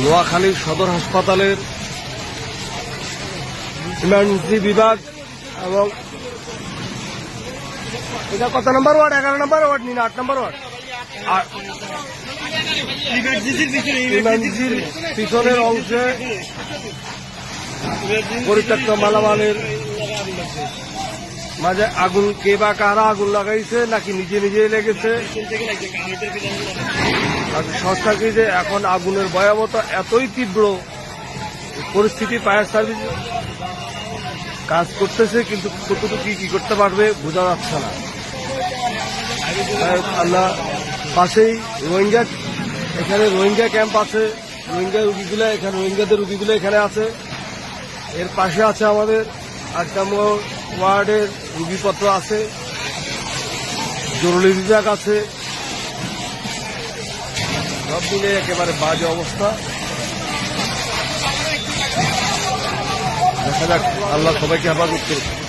নোয়াখালী সদর হাসপাতালের ইমার্জেন্সি বিভাগ এবং এটা কত নম্বর ওয়ার্ড? এগারো নম্বর ওয়ার্ড নিন আট নম্বর ওয়ার্ড। আর ইমার্জেন্সির পিছনের অংশে পরিত্যক্ত মালামালের মাঝে আগুন কে বা কারা আগুন লাগাইছে নাকি নিজে নিজে লেগেছে? সংস্থা কি যে এখন আগুনের ভয়াবহতা এতই তীব্র, পরিস্থিতি ফায়ার সার্ভিস কাজ করতেছে, কিন্তু কতটুকু কি কি করতে পারবে বোঝা যাচ্ছে না। আল্লাহ পাশেই রোহিঙ্গা, এখানে রোহিঙ্গা ক্যাম্প আছে, রোহিঙ্গা রুগীগুলো এখানে, রোহিঙ্গাদের রুগীগুলো এখানে আছে। এর পাশে আছে আমাদের আট নম্বর ওয়ার্ডের রুগীপত্র আছে, জরুরি বিভাগ আছে। সব মিলে একেবারে বাজে অবস্থা। দেখা যাক, আল্লাহ সবাইকে আবার করুক।